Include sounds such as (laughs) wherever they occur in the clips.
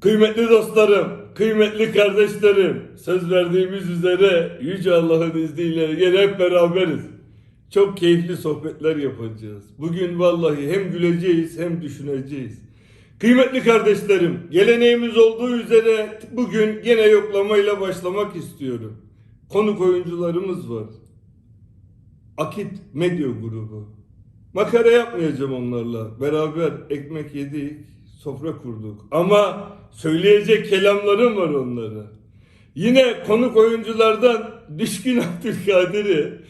Kıymetli dostlarım, kıymetli kardeşlerim, söz verdiğimiz üzere Yüce Allah'ın izniyle gene hep beraberiz. Çok keyifli sohbetler yapacağız. Bugün vallahi hem güleceğiz hem düşüneceğiz. Kıymetli kardeşlerim, geleneğimiz olduğu üzere bugün gene yoklamayla başlamak istiyorum. Konuk oyuncularımız var. Akit Medya Grubu. Makara yapmayacağım onlarla. Beraber ekmek yedik, sofra kurduk. Ama söyleyecek kelamlarım var onlara. Yine konuk oyunculardan Düşkün Abdülkadir'i,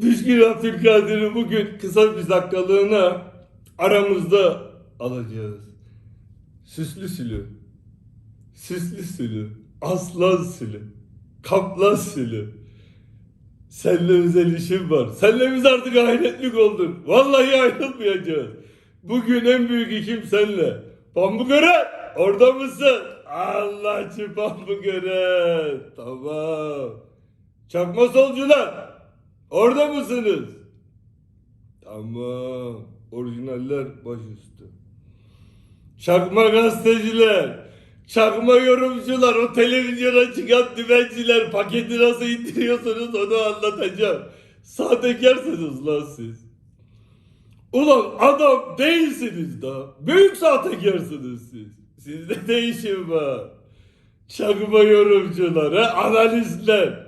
Düşkün Abdülkadir'i bugün kısa bir dakikalığına aramızda alacağız. Süslü sülü, süslü sülü, aslan sülü, kaplan sülü. Seninle özel işim var. Seninle biz artık ahiretlik olduk. Vallahi ayrılmayacağız. Bugün en büyük işim seninle. Pambukören orada mısın? Allah'çı Pambukören. Tamam. Çakma solcular orada mısınız? Tamam. Orijinaller başüstü. Çakma gazeteciler, çakma yorumcular, o televizyona çıkan dümenciler paketi nasıl indiriyorsunuz onu anlatacağım. Sahtekarsınız lan siz. Ulan adam değilsiniz da. Büyük sahtekarsınız siz. Sizde değişim var. Çakma yorumcular, ha, analistler.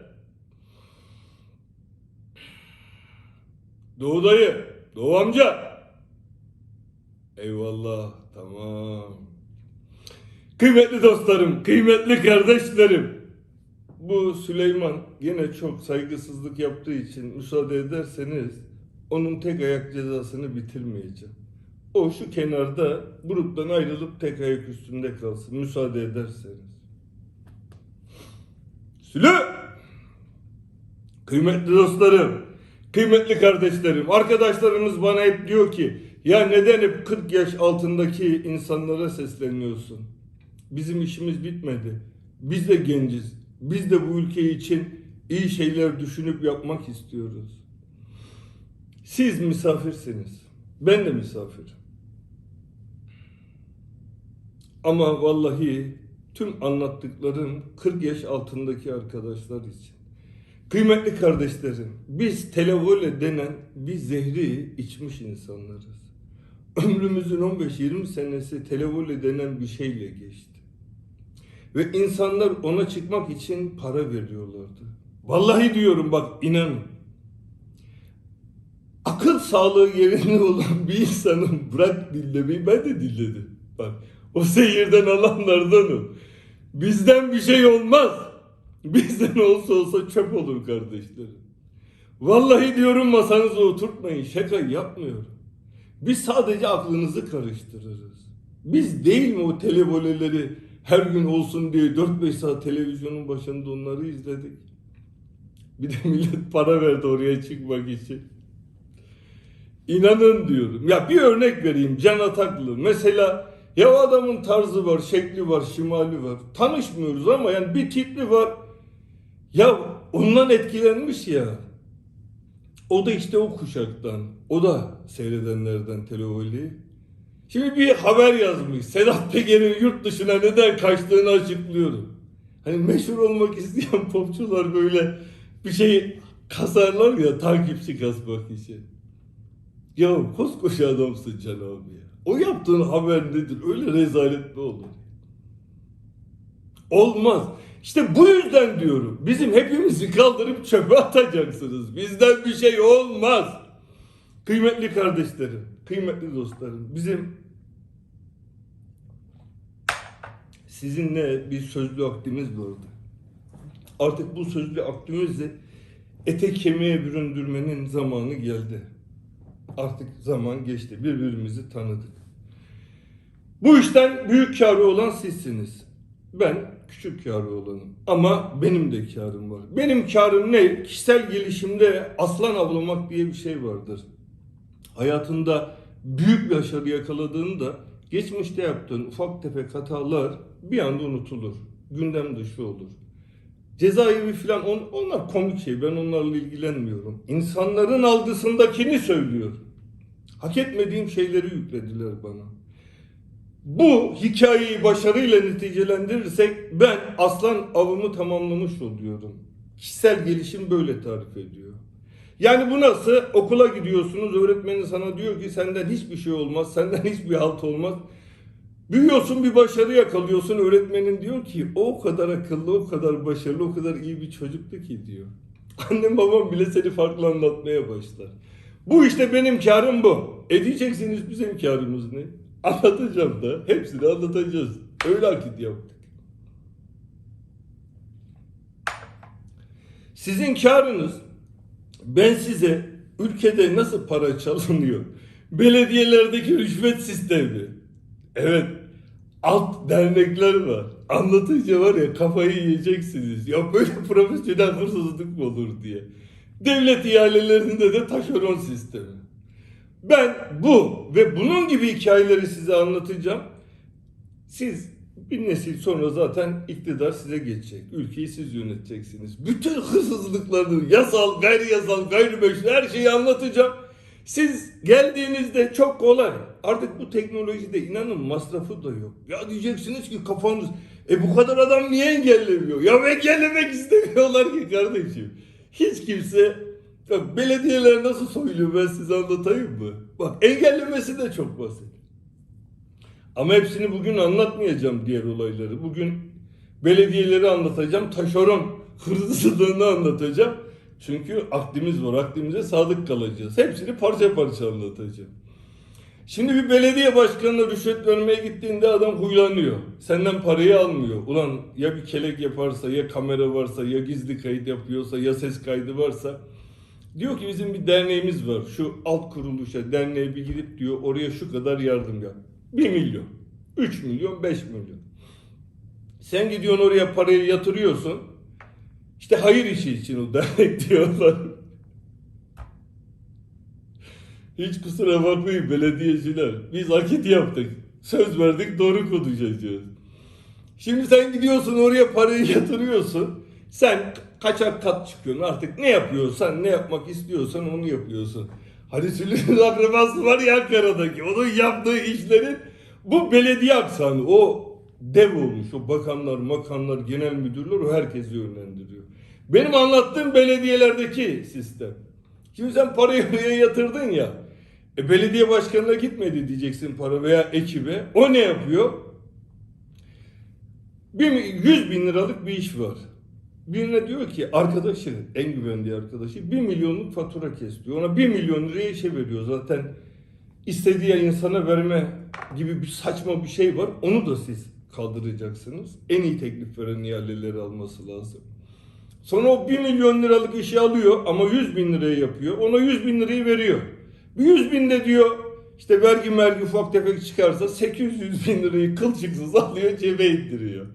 Doğu dayı, Doğu amca. Eyvallah, tamam. Kıymetli dostlarım, kıymetli kardeşlerim. Bu Süleyman yine çok saygısızlık yaptığı için müsaade ederseniz onun tek ayak cezasını bitirmeyeceğim. O şu kenarda gruptan ayrılıp tek ayak üstünde kalsın müsaade ederseniz. Sülü! Kıymetli dostlarım, kıymetli kardeşlerim, arkadaşlarımız bana hep diyor ki ya neden hep 40 yaş altındaki insanlara sesleniyorsun? Bizim işimiz bitmedi. Biz de genciz. Biz de bu ülke için iyi şeyler düşünüp yapmak istiyoruz. Siz misafirsiniz. Ben de misafirim. Ama vallahi tüm anlattıklarım 40 yaş altındaki arkadaşlar için. Kıymetli kardeşlerim, biz televole denen bir zehri içmiş insanlarız. Ömrümüzün 15-20 senesi televole denen bir şeyle geçti. Ve insanlar ona çıkmak için para veriyorlardı. Vallahi diyorum bak inanın. Akıl sağlığı yerinde olan bir insanın bırak dinlemeyi ben de dinledim. Bak o seyirden alanlardanım. Bizden bir şey olmaz. Bizden olsa olsa çöp olur kardeşlerim. Vallahi diyorum masanıza oturtmayın. Şaka yapmıyorum. Biz sadece aklınızı karıştırırız. Biz değil mi o televoleleri her gün olsun diye 4-5 saat televizyonun başında onları izledik. Bir de millet para verdi oraya çıkmak için. İnanın diyorum. Ya bir örnek vereyim Can Ataklı. Mesela ya adamın tarzı var, şekli var, şimali var. Tanışmıyoruz ama yani bir tipli var. Ya ondan etkilenmiş ya. O da işte o kuşaktan. O da seyredenlerden televoli. Şimdi bir haber yazmış. Sedat Peker'in yurt dışına neden kaçtığını açıklıyorum. Hani meşhur olmak isteyen popçular böyle bir şey kasarlar ya takipçi kasmak için. Ya koskoca adamsın Can abi ya. O yaptığın haber nedir? Öyle rezalet mi olur? Olmaz. İşte bu yüzden diyorum. Bizim hepimizi kaldırıp çöpe atacaksınız. Bizden bir şey olmaz. Kıymetli kardeşlerim, kıymetli dostlarım. Bizim sizinle bir sözlü aktimiz vardı. Artık bu sözlü aktimizi ete kemiğe büründürmenin zamanı geldi. Artık zaman geçti. Birbirimizi tanıdık. Bu işten büyük karı olan sizsiniz. Ben küçük karı olanım. Ama benim de karım var. Benim karım ne? Kişisel gelişimde aslan avlamak diye bir şey vardır. Hayatında büyük bir başarı yakaladığında geçmişte yaptığın ufak tefek hatalar bir anda unutulur. Gündem dışı olur. Cezaevi falan on, onlar komik şey. Ben onlarla ilgilenmiyorum. İnsanların algısındakini söylüyorum. Hak etmediğim şeyleri yüklediler bana. Bu hikayeyi başarıyla neticelendirirsek ben aslan avımı tamamlamış oluyorum. Kişisel gelişim böyle tarif ediyor. Yani bu nasıl? Okula gidiyorsunuz, öğretmenin sana diyor ki senden hiçbir şey olmaz, senden hiçbir halt olmaz. Büyüyorsun bir başarı yakalıyorsun, öğretmenin diyor ki o kadar akıllı, o kadar başarılı, o kadar iyi bir çocuktu ki diyor. (laughs) Annem babam bile seni farklı anlatmaya başlar. Bu işte benim karım bu. E diyeceksiniz bizim karımız ne? (laughs) Anlatacağım da. Hepsini anlatacağız. Öyle akit yaptık. Sizin karınız ben size ülkede nasıl para çalınıyor? Belediyelerdeki rüşvet sistemi. Evet. Alt dernekler var. Anlatınca var ya kafayı yiyeceksiniz. Ya böyle (laughs) profesyonel hırsızlık mı olur diye. Devlet ihalelerinde de taşeron sistemi. Ben bu ve bunun gibi hikayeleri size anlatacağım. Siz bir nesil sonra zaten iktidar size geçecek. Ülkeyi siz yöneteceksiniz. Bütün hırsızlıklarını yasal, gayri yasal, gayrimeşru her şeyi anlatacağım. Siz geldiğinizde çok kolay. Artık bu teknolojide inanın masrafı da yok. Ya diyeceksiniz ki kafanız e bu kadar adam niye engellemiyor? Ya engellemek istemiyorlar ki kardeşim. Hiç kimse Bak belediyeler nasıl soyuluyor ben size anlatayım mı? Bak engellemesi de çok basit. Ama hepsini bugün anlatmayacağım diğer olayları. Bugün belediyeleri anlatacağım. Taşeron hırsızlığını anlatacağım. Çünkü aklımız var. Aklımıza sadık kalacağız. Hepsini parça parça anlatacağım. Şimdi bir belediye başkanına rüşvet vermeye gittiğinde adam huylanıyor. Senden parayı almıyor. Ulan ya bir kelek yaparsa, ya kamera varsa, ya gizli kayıt yapıyorsa, ya ses kaydı varsa. Diyor ki bizim bir derneğimiz var. Şu alt kuruluşa, derneğe bir gidip diyor oraya şu kadar yardım yap. 1 milyon, 3 milyon, 5 milyon. Sen gidiyorsun oraya parayı yatırıyorsun. İşte hayır işi için o dernek (laughs) diyorlar. Hiç kusura bakmayın belediyeciler. Biz akit yaptık. Söz verdik doğru konuşacağız. Şimdi sen gidiyorsun oraya parayı yatırıyorsun. Sen kaçak kat çıkıyorsun artık ne yapıyorsan ne yapmak istiyorsan onu yapıyorsun. Hani Süleyman akrabası var ya Ankara'daki onun yaptığı işlerin bu belediye aksanı o dev olmuş o bakanlar makanlar genel müdürler o herkesi yönlendiriyor. Benim anlattığım belediyelerdeki sistem. Şimdi sen parayı (laughs) oraya yatırdın ya. E, belediye başkanına gitmedi diyeceksin para veya ekibe. O ne yapıyor? Bir, 100 bin liralık bir iş var. Birine diyor ki arkadaşı, en güvendiği arkadaşı 1 milyonluk fatura kes diyor. Ona 1 milyon liraya işe veriyor. Zaten istediği insana verme gibi bir saçma bir şey var. Onu da siz kaldıracaksınız. En iyi teklif veren ihaleleri alması lazım. Sonra o 1 milyon liralık işi alıyor ama 100 bin liraya yapıyor. Ona 100 bin lirayı veriyor. Bir 100 bin de diyor işte vergi mergi ufak tefek çıkarsa 800 bin lirayı kılçıksız alıyor cebe ittiriyor.